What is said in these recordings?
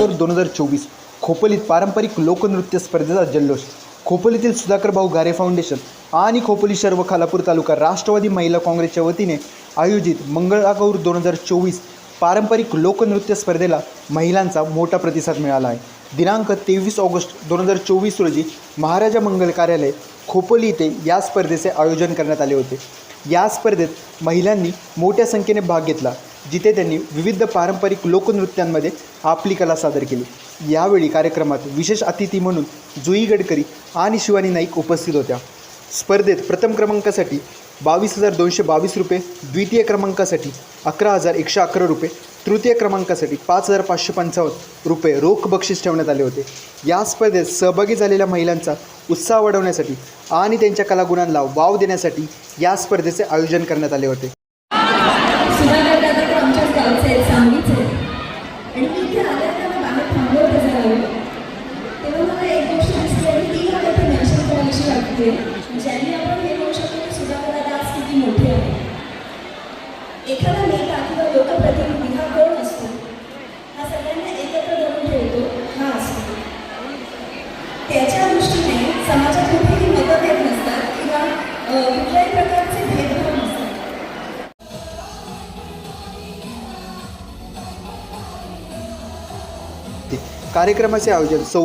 October दोन हजार चोवीस खोपोलीत पारंपरिक लोकनृत्य स्पर्धेचा जल्लोष. खोपोलीतील सुधाकर भाऊ गारे फाउंडेशन आणि खोपोली शहर व खालापूर तालुका राष्ट्रवादी महिला काँग्रेसच्या वतीने आयोजित मंगळागौर दोन हजार चोवीस पारंपरिक लोकनृत्य स्पर्धेला महिलांचा मोठा प्रतिसाद मिळाला आहे. दिनांक तेवीस ऑगस्ट दोन हजार चोवीस रोजी महाराजा मंगल कार्यालय खोपोली येथे या स्पर्धेचे आयोजन करण्यात आले होते. या स्पर्धेत महिलांनी मोठ्या संख्येने भाग घेतला. जिथे त्यांनी विविध पारंपरिक लोकनृत्यांमध्ये आपली कला सादर केली. यावेळी कार्यक्रमात विशेष अतिथी म्हणून जुई गडकरी आणि शिवानी नाईक उपस्थित होत्या. स्पर्धेत प्रथम क्रमांकासाठी बावीस हजार दोनशे बावीस रुपये द्वितीय क्रमांकासाठी अकरा हजार एकशे अकरा रुपये तृतीय क्रमांकासाठी पाच हजार पाचशे पंचावन्न रुपये रोख बक्षीस ठेवण्यात आले होते. या स्पर्धेत सहभागी झालेल्या महिलांचा उत्साह वाढवण्यासाठी आणि त्यांच्या कलागुणांना वाव देण्यासाठी या स्पर्धेचे आयोजन करण्यात आले होते सुधाकर दादा तर आमच्याच गावचे आहेत सांगलीचे आणि मी इथे आल्यावर बाहेर थांबलो होते जरा तेव्हा मला एक गोष्ट दिसली आणि ती मला इथे मेन्शन करावीशी वाटते ज्यांनी कार्यक्रमाचे आयोजन सौ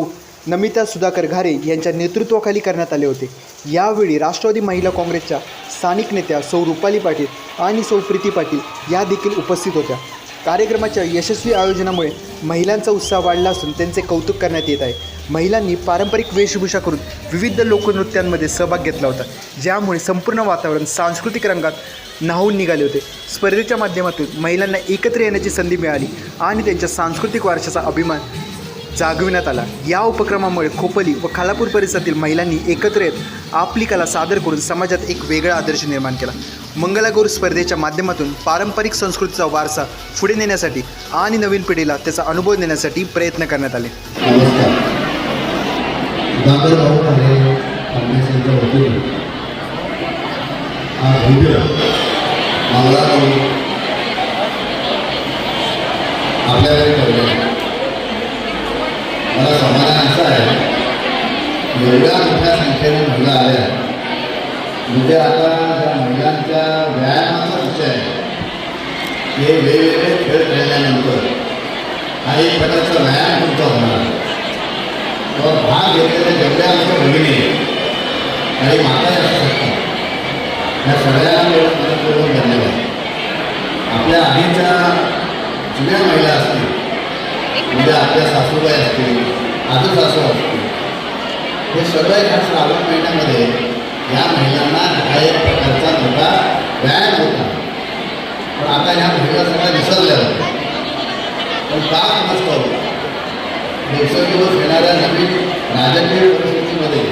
नमिता सुधाकर घारे यांच्या नेतृत्वाखाली करण्यात आले होते. यावेळी राष्ट्रवादी महिला काँग्रेसच्या स्थानिक नेत्या सौ रुपाली पाटील आणि सौ प्रीती पाटील या देखील उपस्थित होत्या. कार्यक्रमाच्या यशस्वी आयोजनामुळे महिलांचा उत्साह वाढला असून त्यांचे कौतुक करण्यात येत आहे. महिलांनी पारंपरिक वेशभूषा करून विविध लोकनृत्यांमध्ये सहभाग घेतला होता. ज्यामुळे संपूर्ण वातावरण सांस्कृतिक रंगात न्हावून निघाले होते. स्पर्धेच्या माध्यमातून महिलांना एकत्र येण्याची संधी मिळाली आणि त्यांच्या सांस्कृतिक वारशाचा अभिमान जागविण्यात आला. या उपक्रमामुळे खोपली व खालापूर परिसरातील महिलांनी एकत्र येत आपली कला सादर करून समाजात एक वेगळा आदर्श निर्माण केला. मंगलागौर स्पर्धेच्या माध्यमातून पारंपरिक संस्कृतीचा वारसा पुढे नेण्यासाठी आणि नवीन पिढीला त्याचा अनुभव देण्यासाठी प्रयत्न करण्यात आले. नमस्कार सुधाकर भाऊ ठाणे फाउंडेशनच्या वतीने हा भव्य मंगळागौर आपल्याकडे ठेवले आहे. मला समाधान असं आहे एवढ्या मोठ्या संख्येने महिला आल्या म्हणजे आता ज्या महिलांच्या व्यायामाचा विषय आहे हे वेगवेगळे खेळ खेळल्यानंतर हा एक प्रकारचा व्यायाम तुमचा होणार. तर भाग घेतलेल्या जेवढ्या आमच्या भगिनी काही माता असू शकतात. या सगळ्यांना मनपूर्वक धन्यवाद आपल्या आधीच्या जुन्या महिला असतील म्हणजे आपल्या सासूबाई असतील आजू सासू असतील हे सगळे ह्या श्रावण महिन्यामध्ये या महिलांना हा एक प्रकारचा मोठा व्यायाम होता. पण आता ह्या महिला सगळ्या विसरल्या. होत्या पण का नसतो? दिवसेंदिवस येणाऱ्या नवीन राजकीय परिस्थितीमध्ये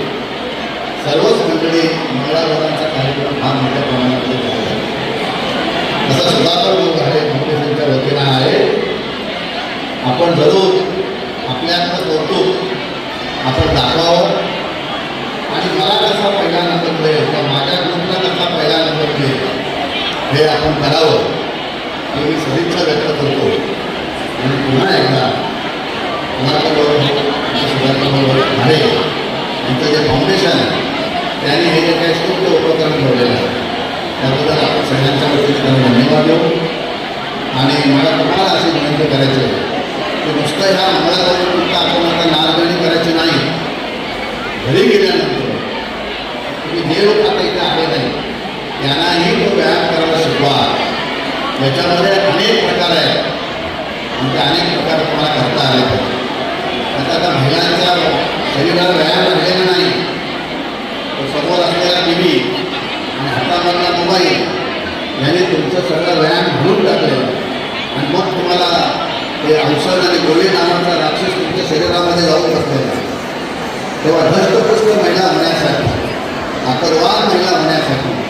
सर्वच मंडळी मंगळागौरांचा कार्यक्रम हा मोठ्या प्रमाणामध्ये तसा सुधाकर लोक आहे फाउंडेशनच्या वतीनं आहे. आपण जरूर आपल्याकडं कौतुक आपण दाखवावं आणि मला कसा पहिला नंबर मिळेल किंवा माझ्या ग्रुपला कसा पहिला नंबर मिळेल हे आपण करावं. हे मी सदिच्छा व्यक्त करतो. आणि पुन्हा एकदा आहे. यांचं जे फाउंडेशन आहे त्यांनी हे जे काही स्तुत्य उपक्रम ठेवलेलं आहे त्याबद्दल आपण सगळ्यांच्या वतीने त्यांना धन्यवाद देऊ. आणि मला तुम्हाला अशी विनंती करायची आहे की नुसतं ह्या मंगळागौरीपुरता आपण आता नाचगाणी करायची नाही. घरी गेल्यानंतर तुम्ही जे लोक आता इथे आले नाही त्यांनाही तो व्यायाम करायला शिकवा. याच्यामध्ये अनेक प्रकार आहेत. म्हणजे अनेक प्रकार तुम्हाला करता आले आता त्या महिलांच्या शरीराला व्यायाम राहिलेला नाही. तो समोर असलेला टी व्ही आणि हातामधला मोबाईल याने तुमचं सगळं व्यायाम घालून टाकलं आणि मग तुम्हाला ते औषध आणि गोळी नावाचा राक्षस तुमच्या शरीरामध्ये जाऊन बसलेला तेव्हा धष्टपुष्ट महिला होण्यासाठी आकरवाद महिला होण्यासाठी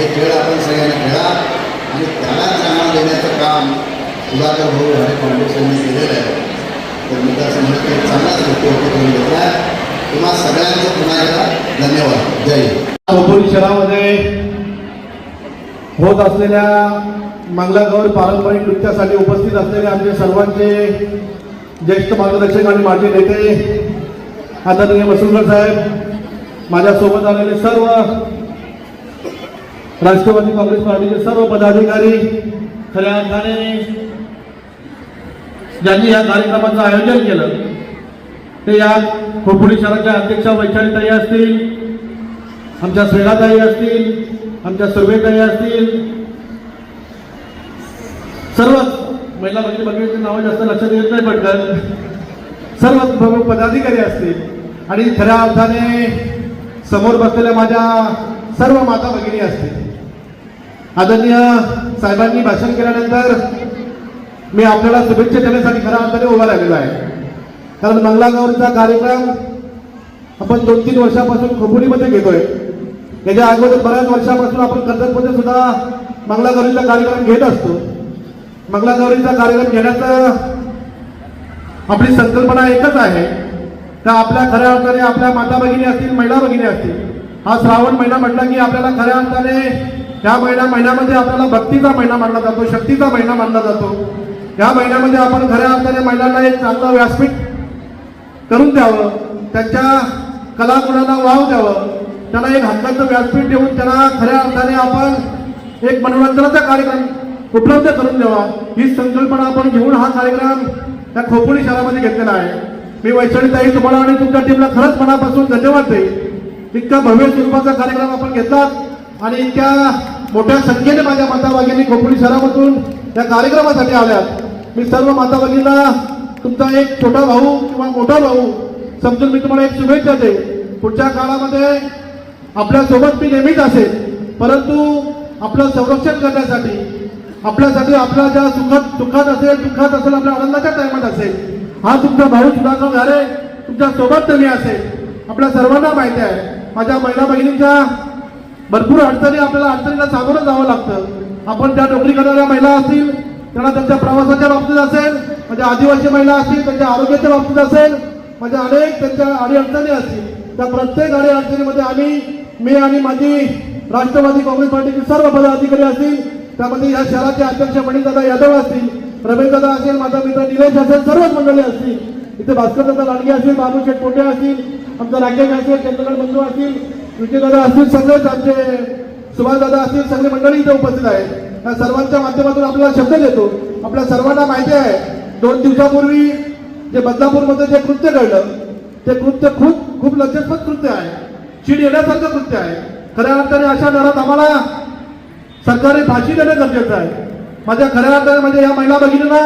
हे खेळ आपण सगळ्यांनी खेळा आणि त्याला चांगला देण्याचं काम सुधाकर भाऊ हरे फाउंडेशनने केलेलं आहे. तर मी त्या म्हणत की चांगलाच मोठे उपक्रम घेतला तुम्हा सगळ्यांचं पुन्हा एकदा धन्यवाद. जय हिंद. शहरामध्ये होत असलेल्या मंगलागौर पारंपरिक नृत्यासाठी उपस्थित असलेले आमचे सर्वांचे ज्येष्ठ मार्गदर्शक आणि माझे नेते आदरणीय मसुलकर साहेब माझ्यासोबत आलेले सर्व राष्ट्रवादी काँग्रेस पार्टीचे सर्व पदाधिकारी खऱ्या अर्थाने ज्यांनी या कार्यक्रमाचं आयोजन केलं ते या खोपोली शहराच्या अध्यक्षा वैचारिकताही असतील आमच्या स्नेहाताई असतील आमच्या सुर्वेताई असतील. सर्वच महिला भगिनी भगिनीची नावं जास्त लक्षात येत नाही पटकन. सर्वच प्रमुख पदाधिकारी असतील. आणि खऱ्या अर्थाने समोर बसलेल्या माझ्या सर्व माता भगिनी असतील आदरणीय साहेबांनी भाषण केल्यानंतर मी आपल्याला शुभेच्छा देण्यासाठी खऱ्या अर्थाने उभा राहिलेलो आहे. कारण मंगलागौरीचा कार्यक्रम आपण दोन तीन वर्षापासून खोपुरीमध्ये घेतोय. याच्या अगोदर बऱ्याच वर्षापासून आपण कर्जतमध्ये सुद्धा मंगलागौरीचा कार्यक्रम घेत असतो. मंगलागौरीचा कार्यक्रम घेण्याचं आपली संकल्पना एकच आहे. का आपल्या खऱ्या अर्थाने आपल्या माता भगिनी असतील महिला भगिनी असतील हा श्रावण महिना म्हटला की आपल्याला खऱ्या अर्थाने या महिना महिन्यामध्ये आपल्याला भक्तीचा महिना मानला जातो शक्तीचा महिना मानला जातो. या महिन्यामध्ये आपण खऱ्या अर्थाने महिलांना एक चांगलं व्यासपीठ करून द्यावं त्यांच्या कलागुणांना वाव द्यावं त्यांना एक हक्काचं व्यासपीठ देऊन त्यांना खऱ्या अर्थाने आपण एक मनोरंजनाचा कार्यक्रम उपलब्ध करून द्यावा. ही संकल्पना आपण घेऊन हा कार्यक्रम त्या खोपोली शहरामध्ये घेतलेला आहे. मी वैशालीताई तुम्हाला आणि तुमच्या टीमला खरंच मनापासून धन्यवाद देईल इतका भव्य स्वरूपाचा कार्यक्रम आपण घेतला आणि इतक्या मोठ्या संख्येने माझ्या माता भगिनी खोपोली शहरामधून या कार्यक्रमासाठी आल्यात. मी सर्व माता तुमचा एक छोटा भाऊ किंवा मोठा भाऊ समजून मी तुम्हाला एक शुभेच्छा देईन. पुढच्या काळामध्ये आपल्यासोबत मी नेहमीच असेल. परंतु आपलं संरक्षण करण्यासाठी आपल्यासाठी आपल्या ज्या सुखात दुःखात असेल दुःखात असेल आपल्या आनंदाच्या टायमात असेल हा तुमचा भाऊ सुधाकर घारे तुमच्यासोबत तुम्ही असेल. आपल्या सर्वांना माहिती आहे. माझ्या महिला भगिनींच्या भरपूर अडचणी आपल्याला अडचणीला सामोरं जावं लागतं. आपण त्या नोकरी करणाऱ्या महिला असतील त्यांना त्यांच्या प्रवासाच्या बाबतीत असेल म्हणजे आदिवासी महिला असतील त्यांच्या आरोग्याच्या बाबतीत असेल म्हणजे अनेक त्यांच्या अडीअडचणी असतील. त्या प्रत्येक अडीअडचणीमध्ये आम्ही मी आणि माझी राष्ट्रवादी काँग्रेस पार्टीचे सर्व पदाधिकारी असतील त्यामध्ये या शहराचे अध्यक्ष मणिदादा यादव असतील रमेशदादा असेल माझा मित्र निलेश असेल सर्वच मंडळी असतील. इथे भास्करदादा लांडगे असतील बाबू शेठ पोटे असतील आमचा राकेश असेल चंद्रकांत बंधू असतील विजयदादा असतील सगळेच आमचे सुभाषदादा असतील सगळे मंडळी इथे उपस्थित आहेत. या सर्वांच्या माध्यमातून आपल्याला शब्द देतो. आपल्या सर्वांना माहिती आहे दोन दिवसापूर्वी जे बदलापूरमध्ये जे कृत्य घडलं ते कृत्य खूप खूप लज्जतपद कृत्य आहे. चीड येण्यासारखं कृत्य आहे. खऱ्या अर्थाने अशा दरात आम्हाला सरकारने फाशी देणं गरजेचं आहे. माझ्या खऱ्या अर्थाने म्हणजे या महिला भगिनींना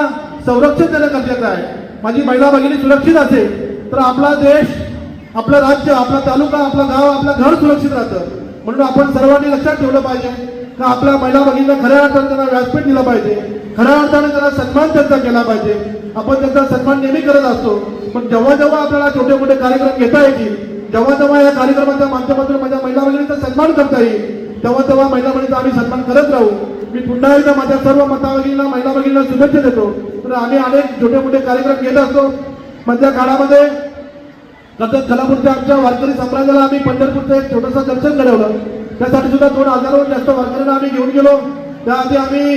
संरक्षण देणं गरजेचं आहे. माझी महिला भगिनी सुरक्षित असेल तर आपला देश आपलं राज्य आपला तालुका आपलं गाव आपलं घर सुरक्षित राहतं. म्हणून आपण सर्वांनी लक्षात ठेवलं पाहिजे का आपल्या महिला भगिनींना खऱ्या अर्थाने त्यांना व्यासपीठ दिलं पाहिजे. खऱ्या अर्थाने त्यांना सन्मान त्यांचा केला पाहिजे. आपण त्यांचा सन्मान नेहमी करत असतो. पण जेव्हा जेव्हा आपल्याला छोटे मोठे कार्यक्रम घेता येतील जेव्हा जेव्हा या कार्यक्रमाच्या माध्यमातून माझ्या महिला भगिनींचा सन्मान करता येईल तेव्हा तेव्हा महिला भगिनीचा आम्ही सन्मान करत राहू. मी पुन्हा एकदा माझ्या सर्व माता भगिनींना महिला भगिनींना शुभेच्छा देतो. तर आम्ही अनेक छोटे मोठे कार्यक्रम घेत असतो. मधल्या काळामध्ये नंतर कलापूरच्या आमच्या वारकरी संप्रदायाला आम्ही पंढरपूरचं एक छोटंसं दर्शन घडवलं. त्यासाठी सुद्धा दोन हजाराहून जास्त वारकऱ्यांना आम्ही घेऊन गेलो. त्याआधी आम्ही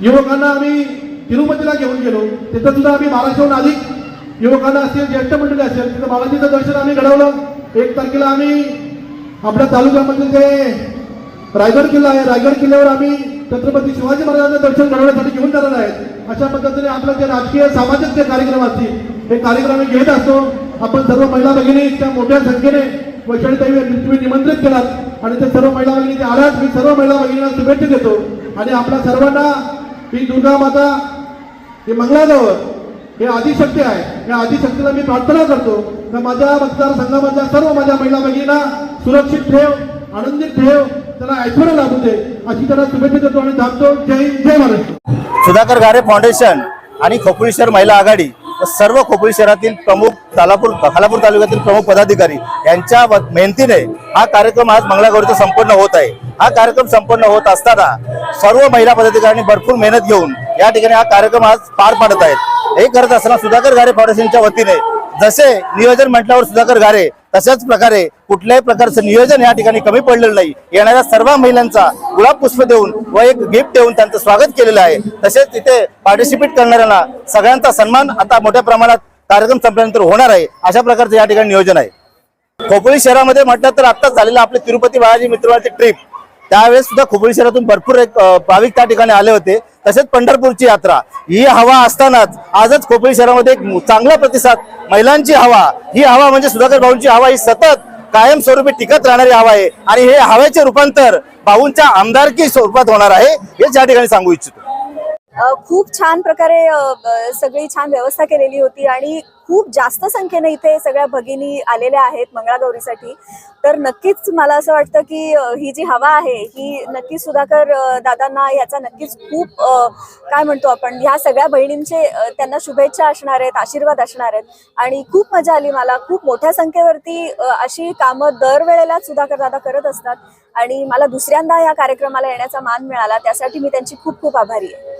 युवकांना आम्ही तिरुपतीला घेऊन गेलो. तिथं सुद्धा आम्ही बाराशेहून अधिक युवकांना असतील ज्येष्ठ मंडळी असेल तिथं बालाजीचं दर्शन आम्ही घडवलं. एक तारखेला आम्ही आपल्या तालुक्यामध्ये जे रायगड किल्ला आहे रायगड किल्ल्यावर आम्ही छत्रपती शिवाजी महाराजांचं दर्शन घडवण्यासाठी घेऊन जाणार आहेत. अशा पद्धतीने आपलं जे राजकीय सामाजिक जे कार्यक्रम असतील हे कार्यक्रम आम्ही घेत असतो. आपण सर्व महिला भगिनी त्या मोठ्या संख्येने वैशालीताई तुम्ही निमंत्रित केलात. आणि ते सर्व महिला भगिनी ते आल्यात मी सर्व महिला भगिनींना शुभेच्छा देतो. आणि आपल्या सर्वांना ही दुर्गा माता हे मंगळाजवळ हे आदिशक्ती आहे. या आदिशक्तीला मी प्रार्थना करतो. तर माझ्या मतदारसंघामधल्या सर्व माझ्या महिला भगिनींना सुरक्षित ठेव आनंदित ठेव त्यांना ऐश्वर्य लाभू दे अशी त्यांना शुभेच्छा देतो आणि थांबतो जय हिंद जय महाराष्ट्र. सुधाकर गारे फाउंडेशन आणि खोपोली महिला आघाडी. सर्व खोपोली शहरातील प्रमुख तालापूर खालापूर तालुक्यातील प्रमुख पदाधिकारी यांच्या व- मेहनतीने हा कार्यक्रम आज मंगळागौरीचा संपन्न होत आहे. हा कार्यक्रम संपन्न होत असताना सर्व महिला पदाधिकाऱ्यांनी भरपूर मेहनत घेऊन या ठिकाणी हा कार्यक्रम आज पार पाडत आहेत. हे करत असताना सुधाकर घारे फाउंडेशनच्या वतीने जसे नियोजन म्हटल्यावर सुधाकर गारे तशाच प्रकारे कुठल्याही प्रकारचं नियोजन या ठिकाणी कमी पडलेलं नाही. येणाऱ्या सर्व महिलांचा गुलाब पुष्प देऊन व एक गिफ्ट देऊन त्यांचं स्वागत केलेलं आहे. तसेच तिथे पार्टिसिपेट करणाऱ्यांना सगळ्यांचा सन्मान आता मोठ्या प्रमाणात कार्यक्रम संपल्यानंतर होणार आहे. अशा प्रकारचं या ठिकाणी नियोजन आहे. खोपोली शहरामध्ये म्हटलं तर आत्ताच झालेलं आपले तिरुपती बालाजी मित्रवाची ट्रिप त्यावेळेस सुद्धा खोपोली शहरातून भरपूर एक भाविक त्या ठिकाणी आले होते. तसेच पंढरपूरची यात्रा. ही हवा असतानाच आजच खोपोली शहरामध्ये एक चांगला प्रतिसाद महिलांची हवा. ही हवा म्हणजे सुधाकर भाऊंची हवा. ही सतत कायमस्वरूपी टिकत राहणारी हवा आहे. आणि हे हवेचे रूपांतर भाऊंच्या आमदारकी स्वरूपात होणार आहे हेच या ठिकाणी सांगू इच्छितो. खूप छान प्रकारे सगळी छान व्यवस्था केलेली होती. आणि खूप जास्त संख्येने इथे सगळ्या भगिनी आलेल्या आहेत मंगळागौरीसाठी. तर नक्कीच मला असं वाटतं की ही जी हवा आहे ही नक्कीच सुधाकर दादांना याचा नक्कीच खूप काय म्हणतो आपण ह्या सगळ्या बहिणींचे त्यांना शुभेच्छा असणार आहेत आशीर्वाद असणार आहेत. आणि खूप मजा आली मला खूप मोठ्या संख्येवरती अशी कामं दरवेळेला सुधाकर दादा करत असतात. आणि मला दुसऱ्यांदा या कार्यक्रमाला येण्याचा मान मिळाला त्यासाठी मी त्यांची खूप खूप आभारी आहे.